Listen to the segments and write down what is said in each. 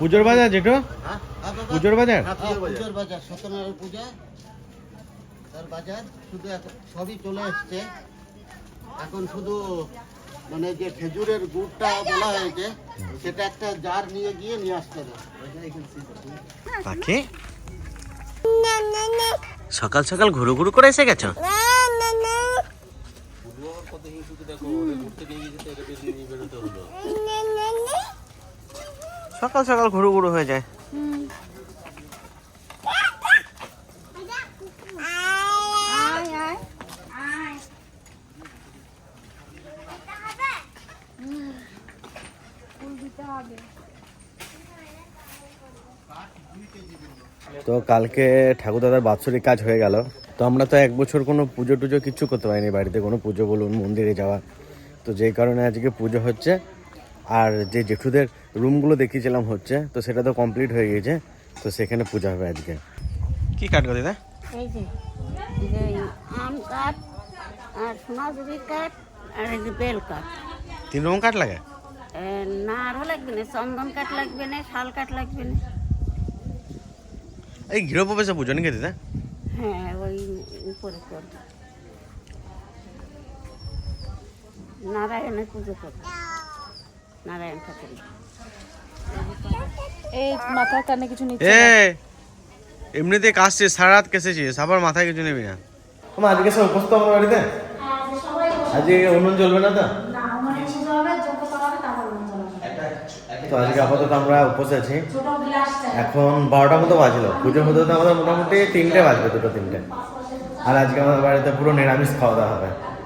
পুজোর বাজার যেটো হ্যাঁ হ্যাঁ পুজোর বাজার? হ্যাঁ, পুজোর বাজার। সত্যনারায়ণ পূজা। তার বাজার শুধু এখন সবই চলে এসছে। এখন শুধু মানে যে খেজুরের গুড়টা বলা হয়েছে সেটা একটা জার নিয়ে গিয়ে নিয়ে আসতে হবে। পাখি সকাল সকাল ঘুরু ঘুরু করে এসে গেছো? সকাল সকাল ঘুরু ঘুরু হয়ে যায় আয় আয় সকাল হুম, ফুল হয়ে যায়। তো কালকে ঠাকুর দাদার বাৎসরিক কাজ হয়ে গেল। তো আমরা তো এক বছর কোনো পুজো টুজো কিচ্ছু করতে পারিনি বাড়িতে কোনো পুজো বলুন মন্দিরে যাওয়া। তো যেই কারণে আজকে পুজো হচ্ছে। আর যে জেঠুদের রুমগুলো দেখিয়েছিলাম হচ্ছে তো সেটা তো কমপ্লিট হয়ে গিয়েছে তো সেখানে পূজা হবে আজকে। কি কাটবো দিদা? এই যে আম কাঠ আর সোনাঝুরি কাঠ আর এই যে বেল কাঠ। তিন রকম কাঠ লাগে? না আরও লাগবে না চন্দন কাঠ লাগবে না শাল কাঠ লাগবে না। এই গৃহপ্রবেশে পুজো নাকি দিদা? হ্যাঁ ওই উপরে করবে নারায়ণের পুজো করবে। নারায়ণ ঠাকুর। এই মাথার কানে কিছু নিচ্ছে এ এমনিতে কাশছিস সারা রাত কেসেছিস আবার মাথায় কিছু নেবি না। তোমার আজকে সব উপস্থিত আমার বাড়িতে? আজকে উনুন জ্বলবে না তো? তো আজকে আপাতত আমরা উপসে আছি। এখন বারোটার মতো বাজলো। পুজো হতে হতে আমাদের মোটামুটি তিনটে বাজবে দুটো তিনটে। আর আজকে আমাদের বাড়িতে পুরো নিরামিষ খাওয়া দাওয়া হবে।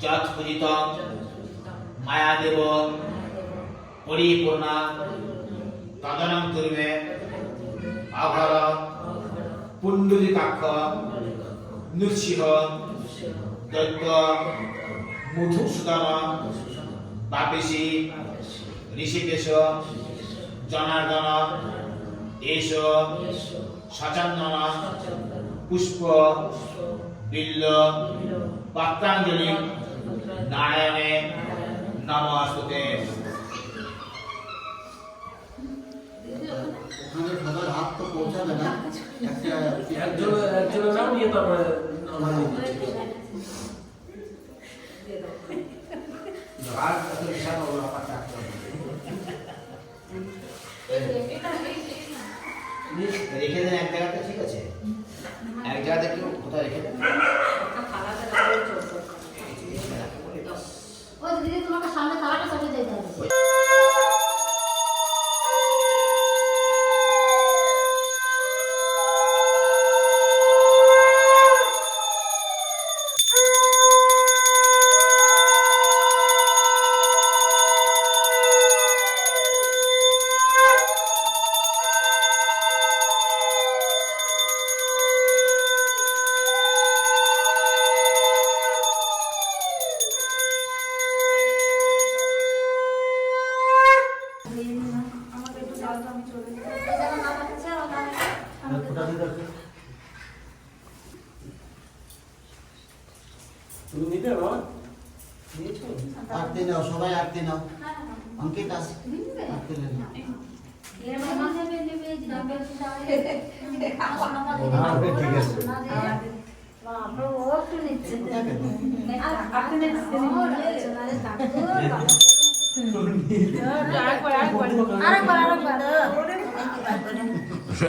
পূজিতম মায়াদেব। পরিপূর্ণা। তদনম তুর্মে অঘর। পুণ্ডলিকাক্ষ। নৃসিংহ। দৈত্য। মধুসূদন। বাপেশী। ঋষিকেশ। জনার্দন। এস সচন্দন। পুষ্প। বিল্ল। পত্রাঞ্জলি। নারায়ণে নমস্তুতে ওখানে সবার হাত তো পৌঁছাবে না। একজন একজনের নাম নিয়ে তারপরে তোমাকে সামনে থালাটা সরিয়ে দিতে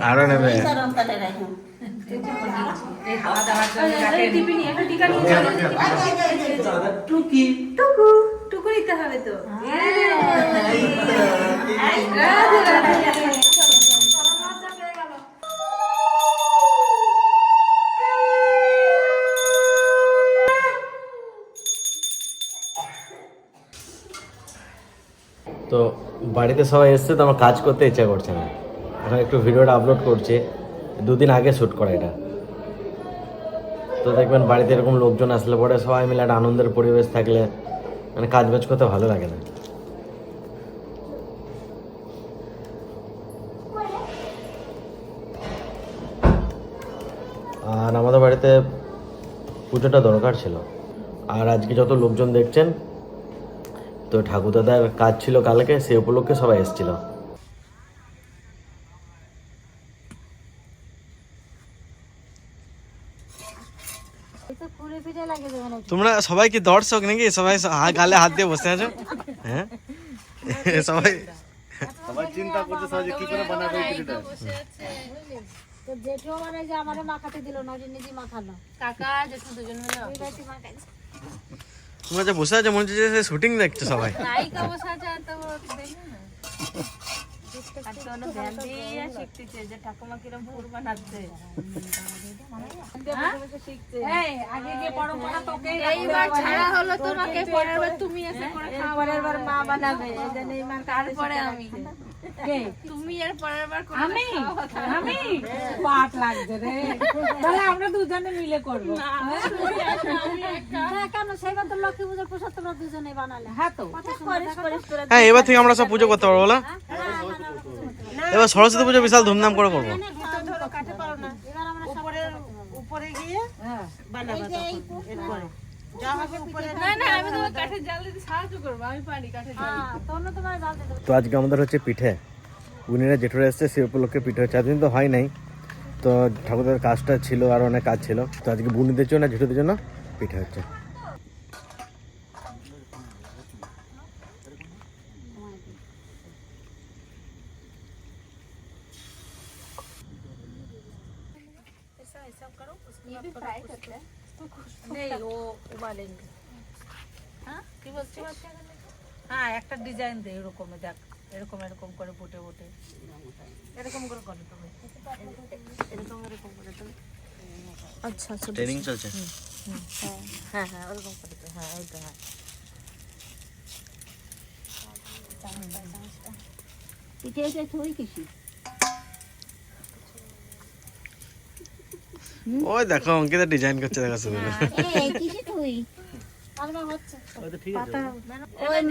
আরও নেবে চরণ তলে রাখুন হবে তো তো বাড়িতে সবাই এসছে তো আমার কাজ করতে ইচ্ছা করছে না এখন একটু ভিডিওটা আপলোড করছি দুদিন আগে শ্যুট করা এটা তো দেখবেন বাড়িতে এরকম লোকজন আসলে পরে সবাই মিলে একটা আনন্দের পরিবেশ থাকলে মানে কাজ বাজ করতে ভালো লাগে না। আর আমাদের বাড়িতে পুজোটা দরকার ছিল। আর আজকে যত লোকজন দেখছেন, তো ঠাকুরদাদার কাজ ছিল কালকে, সে উপলক্ষে সবাই এসেছিল। তোমরা সবাই কি দর্শক নাকি? সবাই গালে হাত দিয়ে বসে আছো? হ্যাঁ? সবাই সবাই চিন্তা করতে সবাই কি করে বানাবে এই পিঠেটা তো জেঠু আমার যে আমারে মাখাতে দিল না নিজে মাখালো। কাকা জেঠু দুজন মিলে এই মাখাইছে। তোমরা যে বসে আছো মনে হচ্ছে শুটিং দেখছ সবাই। নায়িকা বসা যায় তো দেখি না। ঠাকুমা কিরম ফুল বানাচ্ছে এইবার ছাড়া হলো তোমাকে পরের বার তুমি এসে করে খাও বার মা বানাবে এই জন্য এইবার তারপরে আমি। তুমি এর পরের বার আমি? আমি? পাট লাগছে রে। তাহলে আমরা দুজনে মিলে করব। না কেন? সেইবার তো লক্ষ্মী পুজোর প্রসাদ তোমরা দুজনে বানালে। হ্যাঁ তো। হ্যাঁ এবার থেকে আমরা সব পুজো করতে পারব বলো। এবার সরস্বতী পুজো বিশাল ধুমধাম করে করব। এবার আমরা সব না না আমি তোমার কাঠের জাল দিতে সাহায্য করব আমি পারি কাঠের জাল হ্যাঁ তো আজকে আমাদের হচ্ছে পিঠে। উনিরা জেঠুরা এসছে সে উপলক্ষে পিঠে হচ্ছে। এতদিন তো হয় নাই। তো ঠাকুরের কাজটা ছিল আর অনেক কাজ ছিল। তো আজকে বুনিদের জন্য জেঠুদের জন্য পিঠে হচ্ছে। নেই ও উবালেনি হ্যাঁ? কি বলছিস? হ্যাঁ একটা ডিজাইন দে এরকম দেখ এরকম এরকম করে বুটে বুটে। এরকম করে করো তুমি। এরকম এরকম করে তুমি। আচ্ছা আচ্ছা ট্রেনিং চলছে? হ্যাঁ হ্যাঁ ওরকম করে তো হ্যাঁ। ওইটা হ্যাঁ পিঠে এসে থই ওই দেখো অঙ্কিতা ডিজাইন করছে দেখো শুধু। এই হচ্ছে। ওই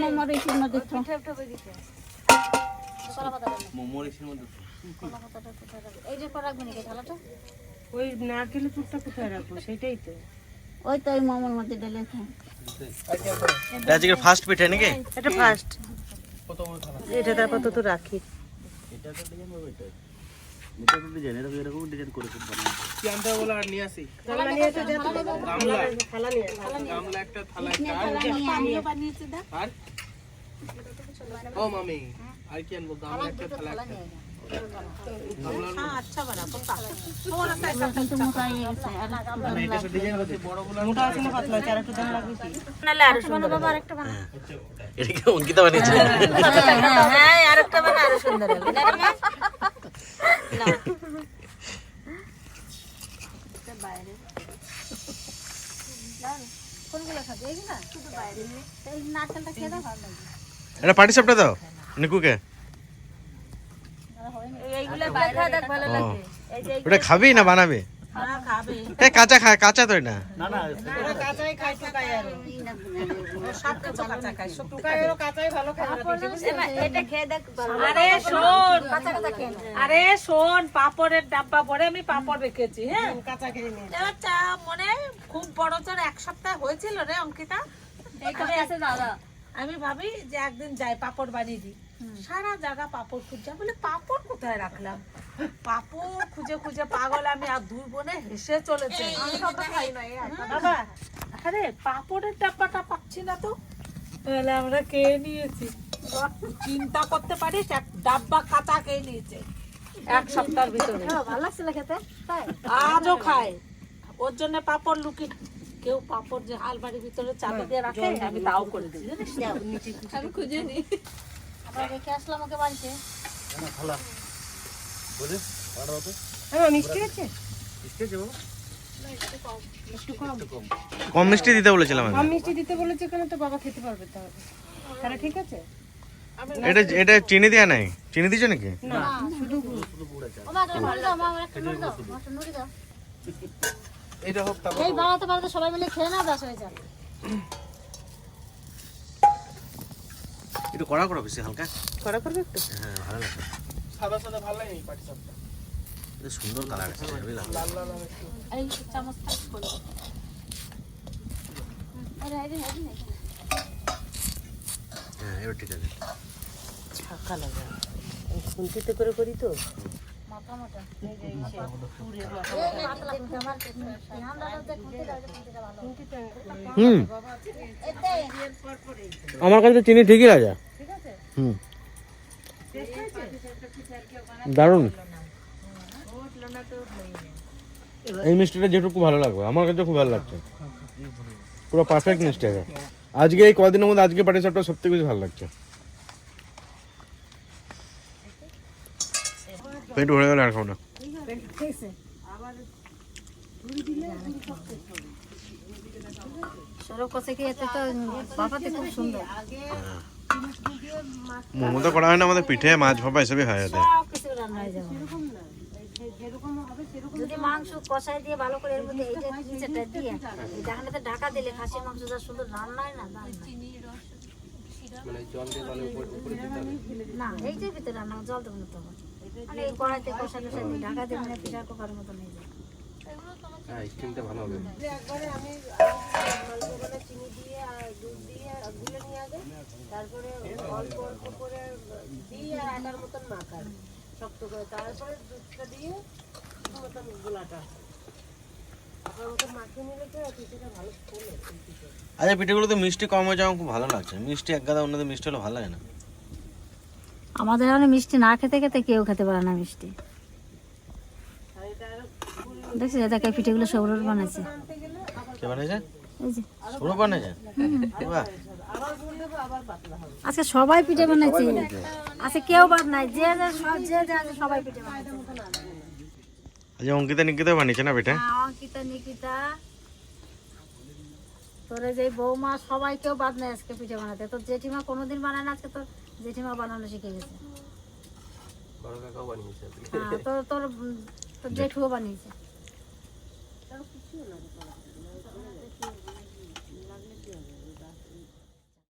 কোথায় রাখবে? করে পুরটা কোথায় সেটাই তো। ওই তো ওই মোমোর মধ্যে ঢেলে এটা আজকে ফার্স্ট পিঠে নাকি? এটা ফার্স্ট এটা তারপর তো তো রাখি মোটা হয়ে গেছে আর একটু দাম লাগবে। মোটা আছে না পাতলা আছে? আর একটু দাম লাগবে কি? বাবা আরেকটা বানা এটা কি অঙ্কিতা বানিয়েছে। হ্যাঁ আরেকটা বানা আরও সুন্দর হবে না রে মা? কোনগুলো খাবে? এইগুলা শুধু বাইরে এই নারকেলটা খেয়ে দাও ভালো লাগবে। এটা পার্টি সাপটা দাও নিকুকে। এইগুলো বাইরে খাওয়া দেখ ভালো ও। ওটা খাবি না বানাবে? এ কাঁচা খায় কাঁচা তো এটা কাঁচাই খাই টুকাই আর সব কিছু কাঁচা খাই সব টুকাইয়েরও কাঁচাই ভালো খাই এটা খেয়ে দেখ আরে শোন আরে শোন পাপড়ের ডাব্বা ভরে আমি পাপড় রেখেছি হ্যাঁ? কাঁচা খেয়ে নিয়ে চা মনে খুব বড় জোর এক সপ্তাহ হয়েছিল রে অঙ্কিতা। এইখানে আছে দাদা। আমি ভাবি যে একদিন যাই পাপড় বানিয়ে দিই। সারা জায়গা পাপড় খুঁজছে। বলে পাপড় কোথায় রাখলাম? পাপড় খুঁজে খুঁজে পাগল আমি আর দুই বোনে হেসে চলেছে। বাবা আরে পাপড়ের ডাব্বাটা পাচ্ছি না তো। তাহলে আমরা খেয়ে নিয়েছি? চিন্তা করতে পারিস এক ডাব্বা কাঁচা খেয়ে নিয়েছে? এক সপ্তাহের ভিতরে। ভালো লাগছিল খেতে? আজও খায়। ওর জন্য পাপড় লুকি। কেউ পাপড় যে আলমারির ভিতরে চাবি দিয়ে রাখে আমি তাও করে দিই জানিস আমি খুঁজে নিই। রেখে আসলাম ওকে বাড়িতে। হ্যাঁ মিষ্টি আছে। কম। মিষ্টি দিতে বলেছিলাম আমি। মিষ্টি দিতে বলেছে কেন? তো বাবা খেতে পারবে তাহলে তাহলে ঠিক আছে। এটা এটা চিনি দেওয়া নাই? চিনি দিছো নাকি? না শুধু নুড়ি দাও এই বানাতে বানাতে সবাই মিলে খেয়ে না ব্যাস হয়ে যাবে। একটু কড়া কড়া বেশি হালকা। কড়া করবে একটু? হ্যাঁ ভালো লাগছে সাদা সাদা ভালো লাগে পাটি সাপটা এটা সুন্দর কালার আছে লাল লাল একটু। এই চামচ থাক করো আরে আরে আরে হ্যাঁ এবার ঠিক আছে। ছাকা লাগে। খুন্তিতে করে করি তো। হুম। আমার কাছে তো চিনি ঠিকই লাগে হুম। দারুণ। এই মিষ্টিটা যেটুকু ভালো লাগবে। আমার কাছে খুব ভালো লাগছে। পুরো পারফেক্ট মিষ্টি আছে আজকে এই কদিনের মধ্যে আজকে পাটি সাপটা সব থেকে বেশি ভালো লাগছে। পেট ভরে গেল আর খাও না মোমো তো করা হয় না আমাদের পিঠে মাছ ভাপা এসবই হয় যাতে সব কিছু রান্না হয়ে যাবে যদি মাংস কষাই দিয়ে ভালো করে এর মধ্যে এই যে নিচেটা দিয়ে এই ঢাকনাতে ঢাকা দিলে খাসির মাংস যা সুন্দর রান্না হয় না না। এই যে ভিতরে রান্না জল দেবো না। তখন মানে কষা টষা দিয়ে দিয়ে প্রেশার কুকারের মতো নিয়ে তারপরে অল্প অল্প করে দিয়ে আর আটার মতন শক্ত করে। তারপরে দুধটা দিয়ে মতন গোলাটা। আপনার মতন মাখিয়ে নিলে কি হয় পিঠেটা ভালো আচ্ছা পিঠেগুলোতে মিষ্টি কম হয়ে যাওয়া খুব ভালো লাগছে। মিষ্টি এক গাদা অন্যদের মিষ্টি হলে ভালো লাগে না। আমাদের এখানে মিষ্টি না খেতে খেতে কেউ খেতে পারে না মিষ্টি। দেখছি দেখে পিঠেগুলো সৌরভ বানাইছে। কে সৌরভ বানিয়েছে আজকে সবাই পিঠে বানাইছে। আজকে কেউ বাদ নাই যে যে যে সবাই পিঠে বানাইছে। আচ্ছা অঙ্কিতা নিকিতা বানিয়েছে না পিঠে? হ্যাঁ, অঙ্কিতা নিকিতা। তোরে যে বৌমা সবাই কেউ বাদ নাই আজকে পিঠে বানাতে। তোর জেঠিমা কোনোদিন বানায় না আজকে তোর? জেঠিমা বানানো শিখে গেছে। হ্যাঁ তোর তোর উম, তোর কিছু বানিয়েছে।